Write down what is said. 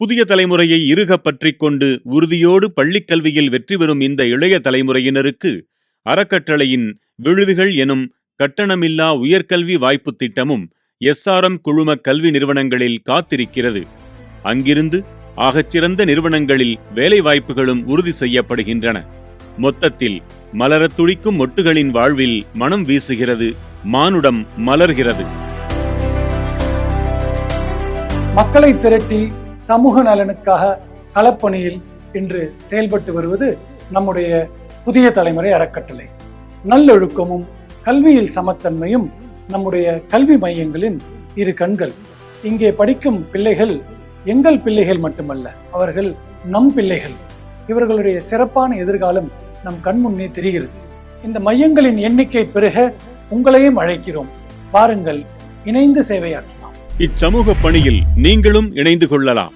புதிய தலைமுறையை இருக பற்றிக் கொண்டு உறுதியோடு பள்ளிக் கல்வியில் வெற்றி பெறும் இந்த இளைய தலைமுறையினருக்கு அறக்கட்டளையின் விழுதுகள் எனும் கட்டணமில்லா உயர்கல்வி வாய்ப்பு திட்டமும் எஸ்ஆர்எம் குழும கல்வி நிறுவனங்களில் காத்திருக்கிறது. அங்கிருந்து ஆகச்சிறந்த நிறுவனங்களில் வேலைவாய்ப்புகளும் உறுதி செய்யப்படுகின்றன. மொத்தத்தில் மலரத் துடிக்கும் மொட்டுகளின் வாழ்வில் மனம் வீசுகிறது மானுடம் மலர்கிறது. மக்களை திரட்டி சமூக நலனுக்காக களப்பணியில் இன்று செயல்பட்டு வருவது நம்முடைய புதிய தலைமுறை அறக்கட்டளை. நல்லொழுக்கமும் கல்வியில் சமத்தன்மையும் நம்முடைய கல்வி மையங்களின் இரு கண்கள். இங்கே படிக்கும் பிள்ளைகள் எங்கள் பிள்ளைகள் மட்டுமல்ல அவர்கள் நம் பிள்ளைகள். இவர்களுடைய சிறப்பான எதிர்காலம் நம் கண்முன்னே தெரிகிறது. இந்த மையங்களின் எண்ணிக்கை பெருக உங்களையும் அழைக்கிறோம். பாருங்கள் இணைந்து சேவையாற்றலாம் இச்சமூக பணியில் நீங்களும் இணைந்து கொள்ளலாம்.